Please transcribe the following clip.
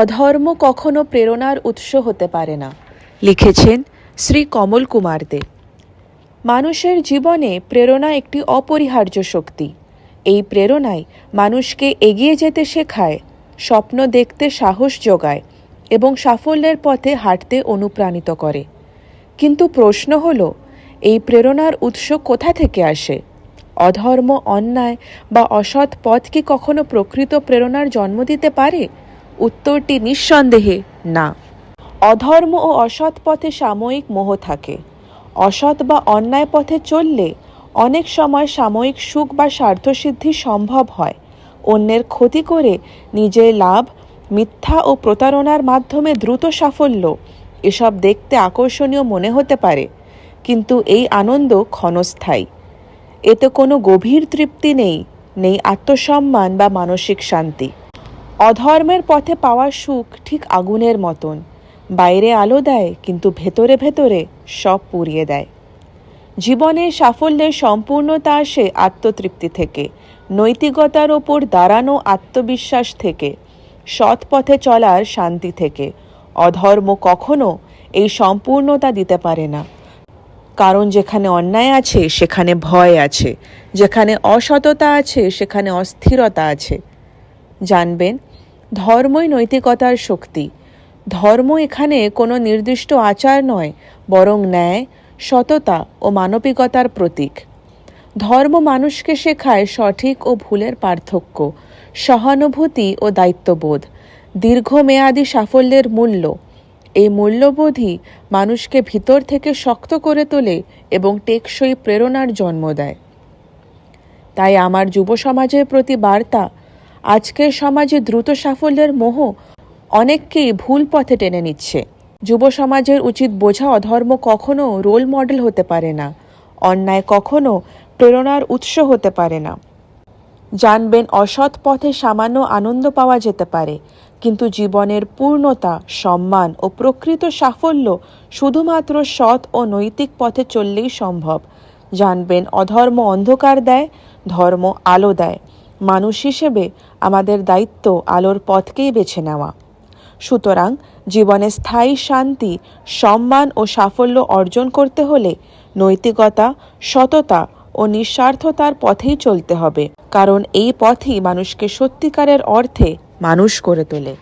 অধর্ম কখনো প্রেরণার উৎস হতে পারে না। লিখেছেন শ্রী কমল কুমার দে। মানুষের জীবনে প্রেরণা একটি অপরিহার্য শক্তি। এই প্রেরণাই মানুষকে এগিয়ে যেতে শেখায়, স্বপ্ন দেখতে সাহস যোগায় এবং সাফল্যের পথে হাঁটতে অনুপ্রাণিত করে। কিন্তু প্রশ্ন হল, এই প্রেরণার উৎস কোথা থেকে আসে? অধর্ম, অন্যায় বা অসৎ পথ কি কখনো প্রকৃত প্রেরণার জন্ম দিতে পারে? উত্তরটি নিঃসন্দেহে না। অধর্ম ও অসৎ পথে সাময়িক মোহ থাকে। অসৎ বা অন্যায় পথে চললে অনেক সময় সাময়িক সুখ বা স্বার্থসিদ্ধি সম্ভব হয়। অন্যের ক্ষতি করে নিজের লাভ, মিথ্যা ও প্রতারণার মাধ্যমে দ্রুত সাফল্য, এসব দেখতে আকর্ষণীয় মনে হতে পারে, কিন্তু এই আনন্দ ক্ষণস্থায়ী। এতে কোনো গভীর তৃপ্তি নেই নেই আত্মসম্মান বা মানসিক শান্তি। অধর্মের পথে পাওয়া সুখ ঠিক আগুনের মতন। বাইরে আলো দেয়, কিন্তু ভেতরে ভেতরে সব পুড়িয়ে দেয়। জীবনের সাফল্যের সম্পূর্ণতা আসে আত্মতৃপ্তি থেকে, নৈতিকতার ওপর দাঁড়ানো আত্মবিশ্বাস থেকে, সৎ পথে চলার শান্তি থেকে। অধর্ম কখনো এই সম্পূর্ণতা দিতে পারে না। কারণ যেখানে অন্যায় আছে, সেখানে ভয় আছে। যেখানে অসততা আছে, সেখানে অস্থিরতা আছে। জানবেন ধর্মই নৈতিকতার শক্তি। ধর্ম এখানে কোনো নির্দিষ্ট আচার নয়, বরং ন্যায়, সততা ও মানবিকতার প্রতীক। ধর্ম মানুষকে শেখায় সঠিক ও ভুলের পার্থক্য, সহানুভূতি ও দায়িত্ববোধ, দীর্ঘমেয়াদী সাফল্যের মূল্য। এই মূল্যবোধই মানুষকে ভিতর থেকে শক্ত করে তোলে এবং টেকসই প্রেরণার জন্ম দেয়। তাই আমার যুব সমাজের প্রতি বার্তা আজকের সমাজে দ্রুত সাফল্যের মোহ অনেককেই ভুল পথে টেনে নিচ্ছে। যুব সমাজের উচিত বোঝা অধর্ম কখনো রোল মডেল হতে পারে না। অন্যায় কখনো প্রেরণার উৎস হতে পারে না। জানবেন অসৎ পথে সামান্য আনন্দ পাওয়া যেতে পারে, কিন্তু জীবনের পূর্ণতা, সম্মান ও প্রকৃত সাফল্য শুধুমাত্র সৎ ও নৈতিক পথে চললেই সম্ভব। জানবেন অধর্ম অন্ধকার দেয়, ধর্ম আলো দেয়। মানুষ হিসেবে আমাদের দায়িত্ব আলোর পথকেই বেছে নেওয়া। সুতরাং জীবনে স্থায়ী শান্তি, সম্মান ও সাফল্য অর্জন করতে হলে নৈতিকতা, সততা ও নিঃস্বার্থতার পথেই চলতে হবে। কারণ এই পথই মানুষকে সত্যিকারের অর্থে মানুষ করে তোলে।